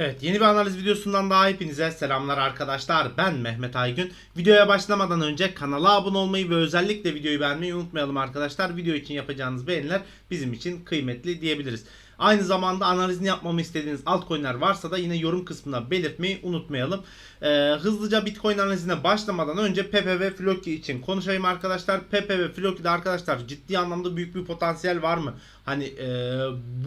Evet yeni bir analiz videosundan daha hepinize selamlar arkadaşlar. Ben Mehmet Aygün. Videoya başlamadan önce kanala abone olmayı ve özellikle videoyu beğenmeyi unutmayalım arkadaşlar. Video için yapacağınız beğeniler bizim için kıymetli diyebiliriz. Aynı zamanda analizini yapmamı istediğiniz altcoin'ler varsa da yine yorum kısmına belirtmeyi unutmayalım. Ee, hızlıca Bitcoin analizine başlamadan önce Pepe ve Floki için konuşayım arkadaşlar. Pepe ve Floki'de arkadaşlar ciddi anlamda büyük bir potansiyel var mı? Hani e,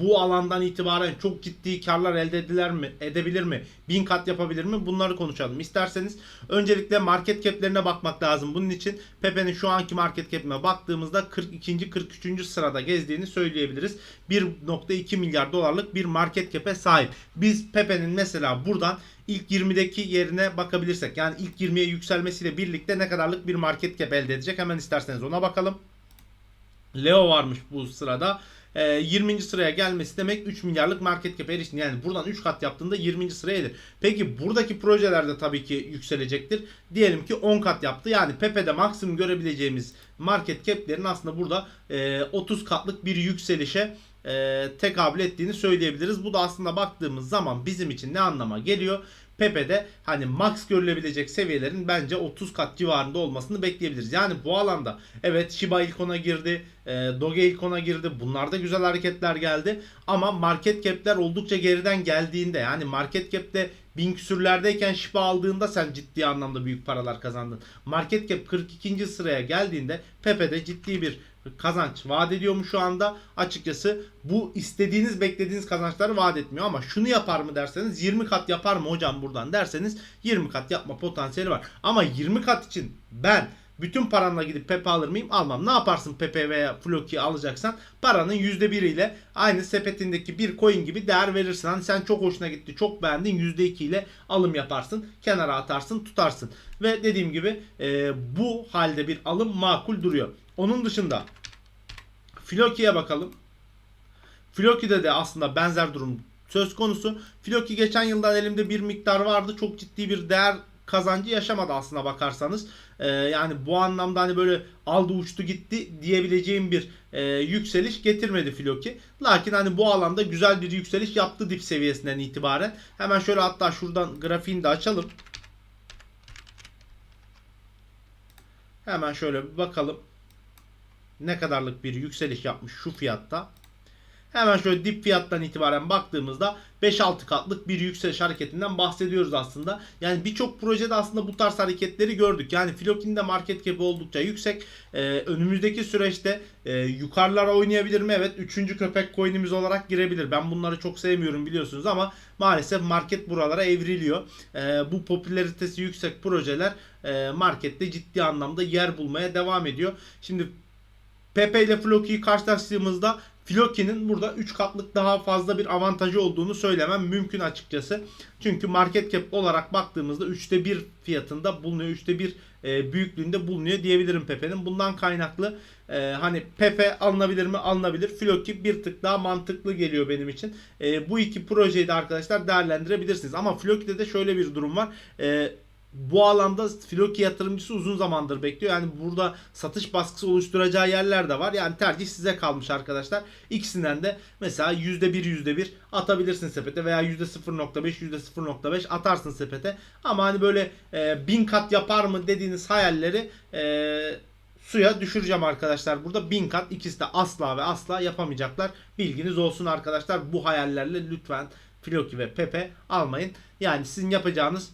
bu alandan itibaren çok ciddi karlar elde ediler mi, edebilir mi? Bin kat yapabilir mi? Bunları konuşalım. İsterseniz öncelikle market cap'lerine bakmak lazım. Bunun için Pepe'nin şu anki market cap'ine baktığımızda 42. 43. sırada gezdiğini söyleyebiliriz. 1.2 milyar dolarlık bir market cap'e sahip. Biz Pepe'nin mesela buradan ilk 20'deki yerine bakabilirsek yani ilk 20'ye yükselmesiyle birlikte ne kadarlık bir market cap elde edecek hemen isterseniz ona bakalım. Leo varmış bu sırada. Ee, 20. sıraya gelmesi demek 3 milyarlık market cap erişim. Yani buradan 3 kat yaptığında 20. sıraya gelir. Peki buradaki projelerde tabii ki yükselecektir. Diyelim ki 10 kat yaptı. Yani Pepe'de maksimum görebileceğimiz market cap'lerin aslında burada e, 30 katlık bir yükselişe e, tekabül ettiğini söyleyebiliriz. Bu da aslında baktığımız zaman bizim için ne anlama geliyor? Pepe'de hani max görülebilecek seviyelerin bence 30 kat civarında olmasını bekleyebiliriz. Yani bu alanda evet Shiba ilk ona girdi, e, Doge ilk ona girdi. Bunlarda güzel hareketler geldi. Ama market cap'ler oldukça geriden geldiğinde yani market cap'te bin küsürlerdeyken Shiba aldığında sen ciddi anlamda büyük paralar kazandın. Market cap 42. sıraya geldiğinde Pepe'de ciddi bir kazanç vaat ediyor mu şu anda? Açıkçası bu istediğiniz beklediğiniz kazançları vaat etmiyor ama şunu yapar mı derseniz 20 kat yapar mı hocam buradan derseniz 20 kat yapma potansiyeli var. Ama 20 kat için ben bütün paranla gidip Pepe alır mıyım? Almam. Ne yaparsın Pepe veya Floki alacaksan? Paranın %1 ile aynı sepetindeki bir coin gibi değer verirsin. Hani sen çok hoşuna gitti, çok beğendin %2 ile alım yaparsın. Kenara atarsın, tutarsın. Ve dediğim gibi e, bu halde bir alım makul duruyor. Onun dışında Floki'ye bakalım. Floki'de de aslında benzer durum söz konusu. Floki geçen yıldan elimde bir miktar vardı. Çok ciddi bir değer kazancı yaşamadı aslına bakarsanız. Ee, yani bu anlamda hani böyle aldı uçtu gitti diyebileceğim bir e, yükseliş getirmedi Floki. Lakin hani bu alanda güzel bir yükseliş yaptı dip seviyesinden itibaren. Hemen şöyle hatta şuradan grafiğini de açalım. Hemen şöyle bir bakalım. Ne kadarlık bir yükseliş yapmış şu fiyatta. Hemen şöyle dip fiyattan itibaren baktığımızda 5-6 katlık bir yükseliş hareketinden bahsediyoruz aslında. Yani birçok projede aslında bu tarz hareketleri gördük. Yani Floki'nin de market cap'i oldukça yüksek. Ee, önümüzdeki süreçte e, yukarılara oynayabilir mi? Evet. Üçüncü köpek coin'imiz olarak girebilir. Ben bunları çok sevmiyorum biliyorsunuz ama maalesef market buralara evriliyor. Ee, bu popülaritesi yüksek projeler e, markette ciddi anlamda yer bulmaya devam ediyor. Şimdi Pepe ile Floki'yi karşılaştığımızda Floki'nin burada 3 katlık daha fazla bir avantajı olduğunu söylemem mümkün açıkçası. Çünkü market cap olarak baktığımızda 3'te 1 fiyatında bulunuyor. 3'te 1 e, büyüklüğünde bulunuyor diyebilirim Pepe'nin. Bundan kaynaklı e, hani Pepe alınabilir mi? Alınabilir. Floki bir tık daha mantıklı geliyor benim için. E, bu iki projeyi de arkadaşlar değerlendirebilirsiniz. Ama Floki'de de şöyle bir durum var. E, bu alanda Floki yatırımcısı uzun zamandır bekliyor. Yani burada satış baskısı oluşturacağı yerler de var. Yani tercih size kalmış arkadaşlar. İkisinden de mesela %1 %1 atabilirsin sepete veya %0.5 %0.5 atarsın sepete. Ama hani böyle e, bin kat yapar mı dediğiniz hayalleri e, suya düşüreceğim arkadaşlar. Burada bin kat ikisi de asla ve asla yapamayacaklar. Bilginiz olsun arkadaşlar. Bu hayallerle lütfen Floki ve Pepe almayın. Yani sizin yapacağınız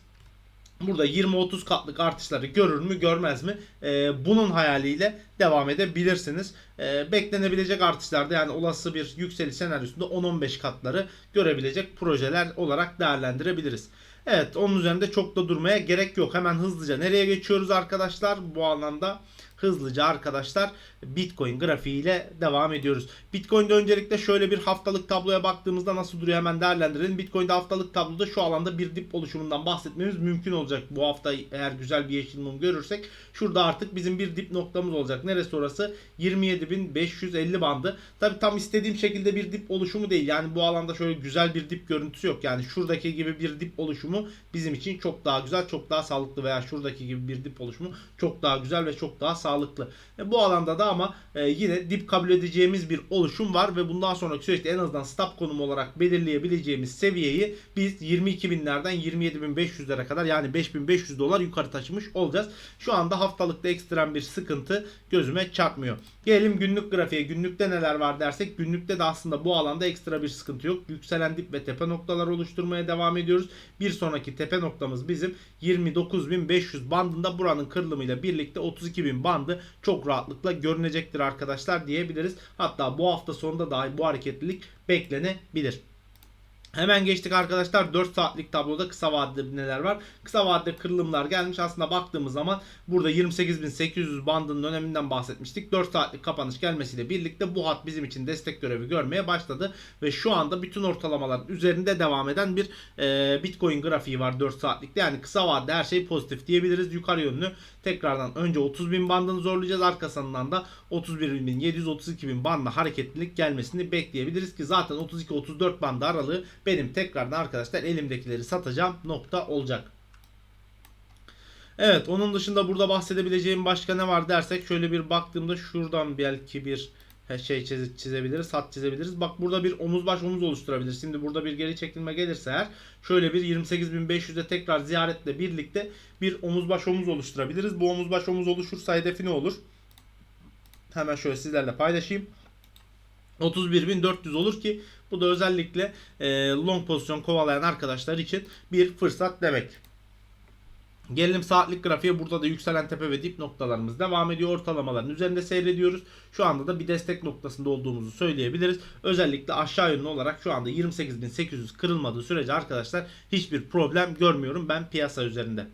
burada 20-30 katlık artışları görür mü görmez mi? Ee, bunun hayaliyle devam edebilirsiniz. Ee, beklenebilecek artışlarda yani olası bir yükseliş senaryosunda 10-15 katları görebilecek projeler olarak değerlendirebiliriz. Evet onun üzerinde çok da durmaya gerek yok. Hemen hızlıca nereye geçiyoruz arkadaşlar? Bu anlamda hızlıca arkadaşlar Bitcoin grafiğiyle devam ediyoruz. Bitcoin'de öncelikle şöyle bir haftalık tabloya baktığımızda nasıl duruyor hemen değerlendirelim. Bitcoin'de haftalık tabloda şu alanda bir dip oluşumundan bahsetmemiz mümkün olacak. Bu hafta eğer güzel bir yeşil mum görürsek şurada artık bizim bir dip noktamız olacak. neresi orası? 27.550 bandı. Tabi tam istediğim şekilde bir dip oluşumu değil. Yani bu alanda şöyle güzel bir dip görüntüsü yok. Yani şuradaki gibi bir dip oluşumu bizim için çok daha güzel, çok daha sağlıklı veya şuradaki gibi bir dip oluşumu çok daha güzel ve çok daha sağlıklı. E, bu alanda da ama e, yine dip kabul edeceğimiz bir oluşum var ve bundan sonraki süreçte en azından stop konumu olarak belirleyebileceğimiz seviyeyi biz 22.000'lerden 27.500'lere kadar yani 5.500 dolar yukarı taşımış olacağız. Şu anda haftalıkta ekstrem bir sıkıntı gözüme çarpmıyor. Gelelim günlük grafiğe. Günlükte neler var dersek günlükte de aslında bu alanda ekstra bir sıkıntı yok. Yükselen dip ve tepe noktalar oluşturmaya devam ediyoruz. Bir sonraki tepe noktamız bizim 29.500 bandında buranın kırılımıyla birlikte 32.000 bandı çok rahatlıkla görünecektir arkadaşlar diyebiliriz. Hatta bu hafta sonunda dahi bu hareketlilik beklenebilir. Hemen geçtik arkadaşlar 4 saatlik tabloda kısa vadede neler var? Kısa vadede kırılımlar gelmiş. Aslında baktığımız zaman burada 28.800 bandının öneminden bahsetmiştik. 4 saatlik kapanış gelmesiyle birlikte bu hat bizim için destek görevi görmeye başladı. Ve şu anda bütün ortalamaların üzerinde devam eden bir e, Bitcoin grafiği var 4 saatlikte. Yani kısa vadede her şey pozitif diyebiliriz. Yukarı yönlü tekrardan önce 30.000 bandını zorlayacağız. Arkasından da 31.732.000 bandla hareketlilik gelmesini bekleyebiliriz ki zaten 32-34 bandı aralığı benim tekrardan arkadaşlar elimdekileri satacağım nokta olacak. Evet onun dışında burada bahsedebileceğim başka ne var dersek şöyle bir baktığımda şuradan belki bir şey çize- çizebiliriz, hat çizebiliriz. Bak burada bir omuz baş omuz oluşturabiliriz. Şimdi burada bir geri çekilme gelirse eğer şöyle bir 28.500'e tekrar ziyaretle birlikte bir omuz baş omuz oluşturabiliriz. Bu omuz baş omuz oluşursa hedefi ne olur? Hemen şöyle sizlerle paylaşayım. 31.400 olur ki bu da özellikle e, long pozisyon kovalayan arkadaşlar için bir fırsat demek. Gelelim saatlik grafiğe. Burada da yükselen tepe ve dip noktalarımız devam ediyor. Ortalamaların üzerinde seyrediyoruz. Şu anda da bir destek noktasında olduğumuzu söyleyebiliriz. Özellikle aşağı yönlü olarak şu anda 28.800 kırılmadığı sürece arkadaşlar hiçbir problem görmüyorum ben piyasa üzerinde.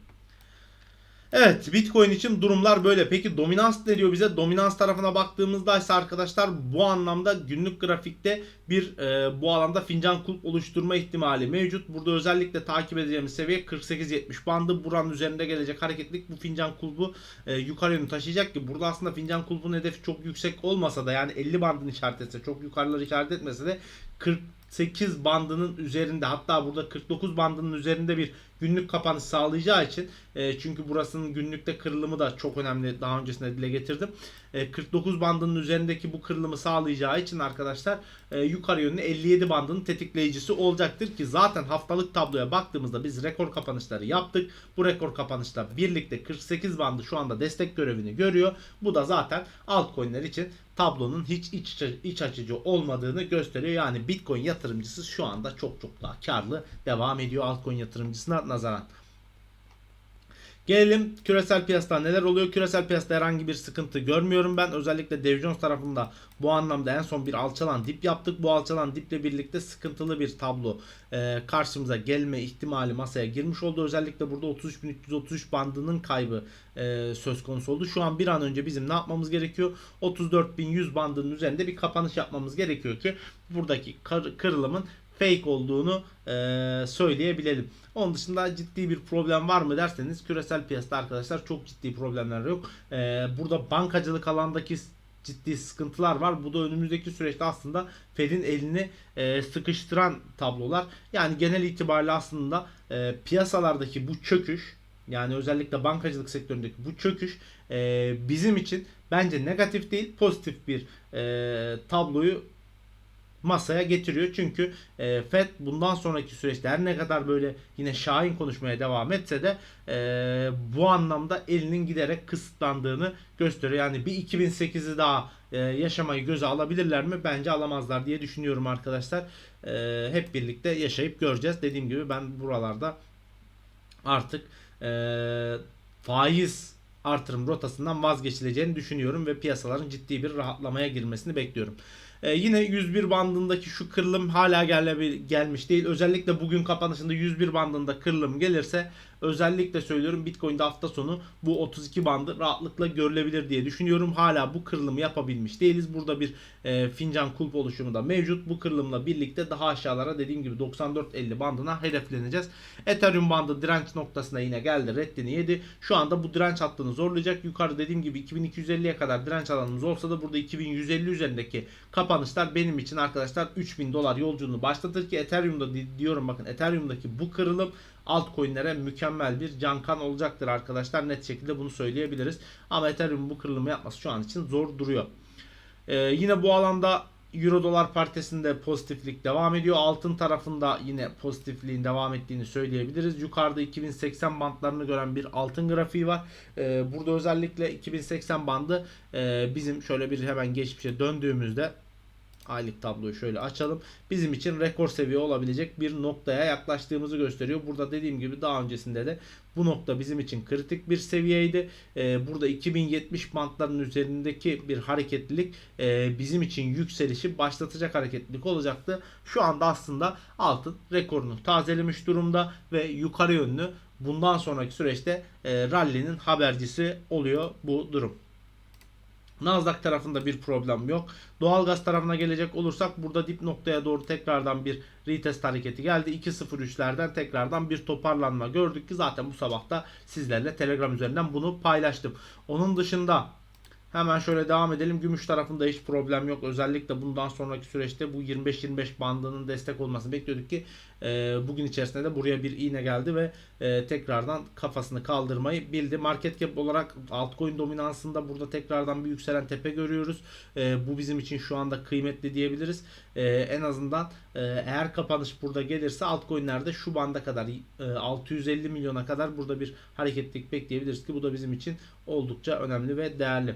Evet Bitcoin için durumlar böyle. Peki dominans ne diyor bize? Dominans tarafına baktığımızda ise arkadaşlar bu anlamda günlük grafikte bir e, bu alanda fincan kulp oluşturma ihtimali mevcut. Burada özellikle takip edeceğimiz seviye 48-70 bandı. Buranın üzerinde gelecek hareketlik bu fincan kulbu e, yukarı yönü taşıyacak ki burada aslında fincan kulbun hedefi çok yüksek olmasa da yani 50 bandını işaret etse çok yukarıları işaret etmese de 48 bandının üzerinde hatta burada 49 bandının üzerinde bir günlük kapanış sağlayacağı için e, çünkü burasının günlükte kırılımı da çok önemli daha öncesinde dile getirdim. E, 49 bandının üzerindeki bu kırılımı sağlayacağı için arkadaşlar e, yukarı yönlü 57 bandının tetikleyicisi olacaktır ki zaten haftalık tabloya baktığımızda biz rekor kapanışları yaptık. Bu rekor kapanışla birlikte 48 bandı şu anda destek görevini görüyor. Bu da zaten altcoin'ler için tablonun hiç iç, iç açıcı olmadığını gösteriyor. Yani Bitcoin yatırımcısı şu anda çok çok daha karlı devam ediyor altcoin yatırımcısına nazaran. Gelelim küresel piyasada neler oluyor? Küresel piyasada herhangi bir sıkıntı görmüyorum ben. Özellikle Dow Jones tarafında bu anlamda en son bir alçalan dip yaptık. Bu alçalan diple birlikte sıkıntılı bir tablo e, karşımıza gelme ihtimali masaya girmiş oldu. Özellikle burada 33.333 bandının kaybı e, söz konusu oldu. Şu an bir an önce bizim ne yapmamız gerekiyor? 34.100 bandının üzerinde bir kapanış yapmamız gerekiyor ki buradaki kır- kırılımın fake olduğunu e, söyleyebilelim. Onun dışında ciddi bir problem var mı derseniz küresel piyasada arkadaşlar çok ciddi problemler yok. E, burada bankacılık alandaki ciddi sıkıntılar var. Bu da önümüzdeki süreçte aslında Fed'in elini e, sıkıştıran tablolar. Yani genel itibariyle aslında e, piyasalardaki bu çöküş yani özellikle bankacılık sektöründeki bu çöküş e, bizim için bence negatif değil pozitif bir e, tabloyu masaya getiriyor. Çünkü e, FED bundan sonraki süreçte her ne kadar böyle yine şahin konuşmaya devam etse de e, bu anlamda elinin giderek kısıtlandığını gösteriyor. Yani bir 2008'i daha e, yaşamayı göze alabilirler mi? Bence alamazlar diye düşünüyorum arkadaşlar. E, hep birlikte yaşayıp göreceğiz. Dediğim gibi ben buralarda artık e, faiz artırım rotasından vazgeçileceğini düşünüyorum ve piyasaların ciddi bir rahatlamaya girmesini bekliyorum. Ee, yine 101 bandındaki şu kırılım hala gele, gelmiş değil. Özellikle bugün kapanışında 101 bandında kırılım gelirse özellikle söylüyorum Bitcoin'de hafta sonu bu 32 bandı rahatlıkla görülebilir diye düşünüyorum. Hala bu kırılımı yapabilmiş değiliz. Burada bir e, fincan kulp oluşumu da mevcut. Bu kırılımla birlikte daha aşağılara dediğim gibi 94.50 bandına hedefleneceğiz. Ethereum bandı direnç noktasına yine geldi. Reddini yedi. Şu anda bu direnç hattını zorlayacak. Yukarı dediğim gibi 2250'ye kadar direnç alanımız olsa da burada 2150 üzerindeki kapanışlar benim için arkadaşlar 3000 dolar yolculuğunu başlatır ki Ethereum'da di- diyorum bakın Ethereum'daki bu kırılım altcoin'lere mükemmel bir cankan olacaktır arkadaşlar. Net şekilde bunu söyleyebiliriz. Ama Ethereum bu kırılımı yapması şu an için zor duruyor. Ee, yine bu alanda Euro dolar paritesinde pozitiflik devam ediyor. Altın tarafında yine pozitifliğin devam ettiğini söyleyebiliriz. Yukarıda 2080 bantlarını gören bir altın grafiği var. Ee, burada özellikle 2080 bandı e, bizim şöyle bir hemen geçmişe döndüğümüzde aylık tabloyu şöyle açalım. Bizim için rekor seviye olabilecek bir noktaya yaklaştığımızı gösteriyor. Burada dediğim gibi daha öncesinde de bu nokta bizim için kritik bir seviyeydi. Ee, burada 2070 bantların üzerindeki bir hareketlilik e, bizim için yükselişi başlatacak hareketlilik olacaktı. Şu anda aslında altın rekorunu tazelemiş durumda ve yukarı yönlü bundan sonraki süreçte e, rally'nin habercisi oluyor bu durum. Nasdaq tarafında bir problem yok. Doğalgaz tarafına gelecek olursak burada dip noktaya doğru tekrardan bir retest hareketi geldi. 2.03'lerden tekrardan bir toparlanma gördük ki zaten bu sabah da sizlerle Telegram üzerinden bunu paylaştım. Onun dışında Hemen şöyle devam edelim. Gümüş tarafında hiç problem yok. Özellikle bundan sonraki süreçte bu 25-25 bandının destek olmasını bekliyorduk ki e, bugün içerisinde de buraya bir iğne geldi ve e, tekrardan kafasını kaldırmayı bildi. Market cap olarak altcoin dominansında burada tekrardan bir yükselen tepe görüyoruz. E, bu bizim için şu anda kıymetli diyebiliriz. E, en azından e, eğer kapanış burada gelirse altcoin'lerde şu banda kadar e, 650 milyona kadar burada bir hareketlilik bekleyebiliriz ki bu da bizim için oldukça önemli ve değerli.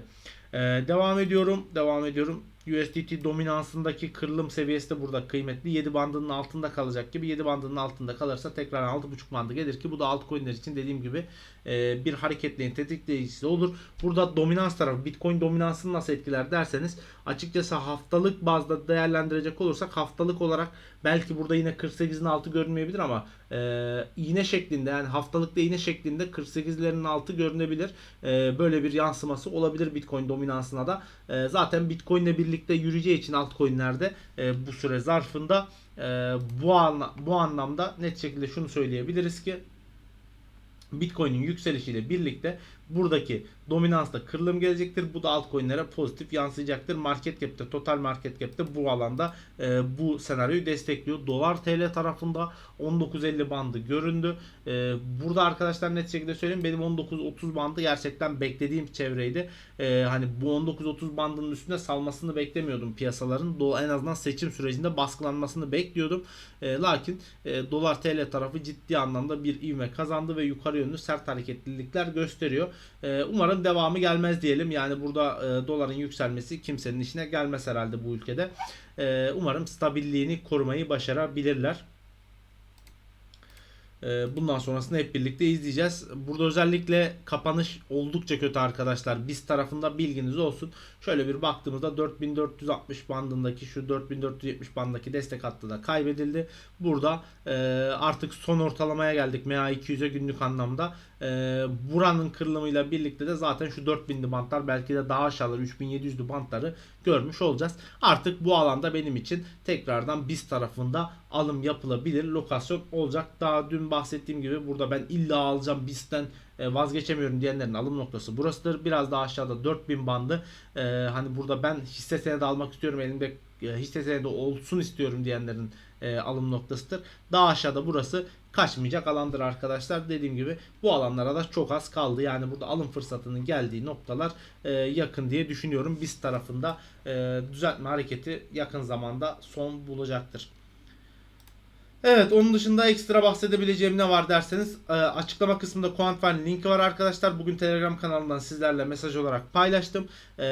Ee, devam ediyorum. Devam ediyorum. USDT dominansındaki kırılım seviyesi de burada kıymetli. 7 bandının altında kalacak gibi. 7 bandının altında kalırsa tekrar 6.5 bandı gelir ki bu da altcoin'ler için dediğim gibi e, bir hareketleyin tetikleyicisi olur. Burada dominans tarafı Bitcoin dominansını nasıl etkiler derseniz açıkçası haftalık bazda değerlendirecek olursak haftalık olarak belki burada yine 48'in altı görünmeyebilir ama e, iğne şeklinde yani haftalıkta iğne şeklinde 48'lerin altı görünebilir. E, böyle bir yansıması olabilir Bitcoin dominansına da. E, zaten Bitcoin ile birlikte yürüyeceği için altcoin'lerde e, bu süre zarfında e, bu anla, bu anlamda net şekilde şunu söyleyebiliriz ki Bitcoin'in yükselişiyle birlikte buradaki dominansta kırılım gelecektir. Bu da altcoin'lere pozitif yansıyacaktır. Market cap'te, total market cap'te bu alanda e, bu senaryoyu destekliyor. Dolar TL tarafında 19.50 bandı göründü. E, burada arkadaşlar net şekilde söyleyeyim benim 19.30 bandı gerçekten beklediğim çevreydi. E, hani bu 19.30 bandının üstüne salmasını beklemiyordum piyasaların. Do en azından seçim sürecinde baskılanmasını bekliyordum. E, lakin e, dolar TL tarafı ciddi anlamda bir ivme kazandı ve yukarı yönlü sert hareketlilikler gösteriyor. E, umarım devamı gelmez diyelim. Yani burada e, doların yükselmesi kimsenin işine gelmez herhalde bu ülkede. E, umarım stabilliğini korumayı başarabilirler. E, Bundan sonrasını hep birlikte izleyeceğiz. Burada özellikle kapanış oldukça kötü arkadaşlar. Biz tarafında bilginiz olsun. Şöyle bir baktığımızda 4460 bandındaki şu 4470 bandındaki destek hattı da kaybedildi. Burada e, artık son ortalamaya geldik MA200'e günlük anlamda. E, buranın kırılımıyla birlikte de zaten şu 4000'li bantlar belki de daha aşağıları 3700'lü bantları görmüş olacağız. Artık bu alanda benim için tekrardan biz tarafında alım yapılabilir lokasyon olacak. Daha dün bahsettiğim gibi burada ben illa alacağım BIST'ten e, vazgeçemiyorum diyenlerin alım noktası burasıdır. Biraz daha aşağıda 4000 bandı. E, hani burada ben hisse senedi almak istiyorum elimde e, hisse senedi olsun istiyorum diyenlerin e, alım noktasıdır. Daha aşağıda burası kaçmayacak alandır arkadaşlar. Dediğim gibi bu alanlara da çok az kaldı. Yani burada alım fırsatının geldiği noktalar e, yakın diye düşünüyorum. Biz tarafında e, düzeltme hareketi yakın zamanda son bulacaktır. Evet onun dışında ekstra bahsedebileceğim ne var derseniz e, açıklama kısmında Quantfine linki var arkadaşlar. Bugün Telegram kanalından sizlerle mesaj olarak paylaştım. E,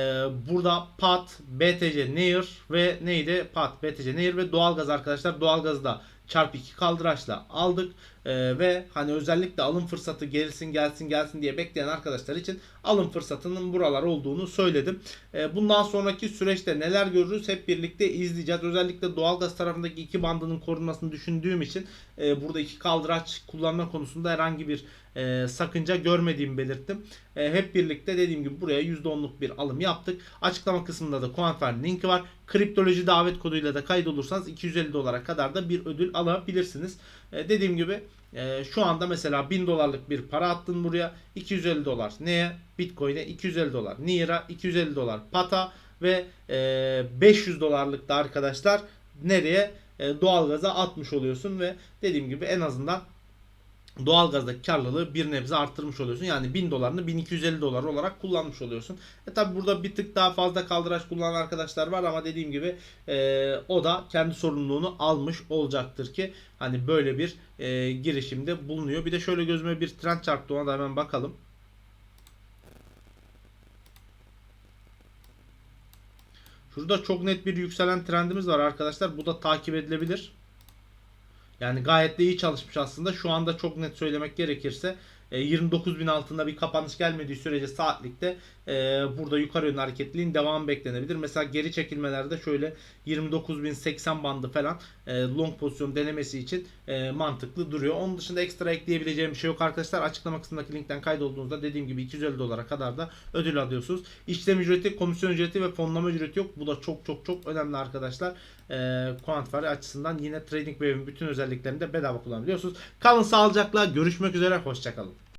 burada PAT, BTC, Nair ve neydi? PAT, BTC, Nair ve doğalgaz arkadaşlar. Doğalgazı da çarpı 2 kaldıraçla aldık. Ee, ve hani özellikle alım fırsatı gelsin gelsin gelsin diye bekleyen arkadaşlar için alım fırsatının buralar olduğunu söyledim. Ee, bundan sonraki süreçte neler görürüz hep birlikte izleyeceğiz. Özellikle doğalgaz tarafındaki iki bandının korunmasını düşündüğüm için e, burada iki kaldıraç kullanma konusunda herhangi bir e, sakınca görmediğimi belirttim. E, hep birlikte dediğim gibi buraya %10'luk bir alım yaptık. Açıklama kısmında da Coinfer linki var. Kriptoloji davet koduyla da kaydolursanız 250 dolara kadar da bir ödül alabilirsiniz. E, dediğim gibi e, şu anda mesela 1000 dolarlık bir para attın buraya 250 dolar. Neye? Bitcoin'e 250 dolar. Nira 250 dolar. Pata ve e, 500 dolarlık da arkadaşlar nereye? E, doğalgaza atmış oluyorsun ve dediğim gibi en azından doğalgazdaki karlılığı bir nebze arttırmış oluyorsun. Yani 1000 dolarını 1250 dolar olarak kullanmış oluyorsun. E tabi burada bir tık daha fazla kaldıraç kullanan arkadaşlar var ama dediğim gibi e, o da kendi sorumluluğunu almış olacaktır ki hani böyle bir e, girişimde bulunuyor. Bir de şöyle gözüme bir trend çarptı ona da hemen bakalım. Şurada çok net bir yükselen trendimiz var arkadaşlar. Bu da takip edilebilir. Yani gayet de iyi çalışmış aslında. Şu anda çok net söylemek gerekirse e, 29.000 altında bir kapanış gelmediği sürece saatlikte e, burada yukarı yönlü hareketliliğin devamı beklenebilir. Mesela geri çekilmelerde şöyle 29.080 bandı falan e, long pozisyon denemesi için e, mantıklı duruyor. Onun dışında ekstra ekleyebileceğim bir şey yok arkadaşlar. Açıklama kısmındaki linkten kaydolduğunuzda dediğim gibi 250 dolara kadar da ödül alıyorsunuz. İşlem ücreti, komisyon ücreti ve fonlama ücreti yok. Bu da çok çok çok önemli arkadaşlar. E, Quantfare açısından yine Trading Wave'in bütün özelliklerini de bedava kullanabiliyorsunuz. Kalın sağlıcakla görüşmek üzere. Hoşçakalın.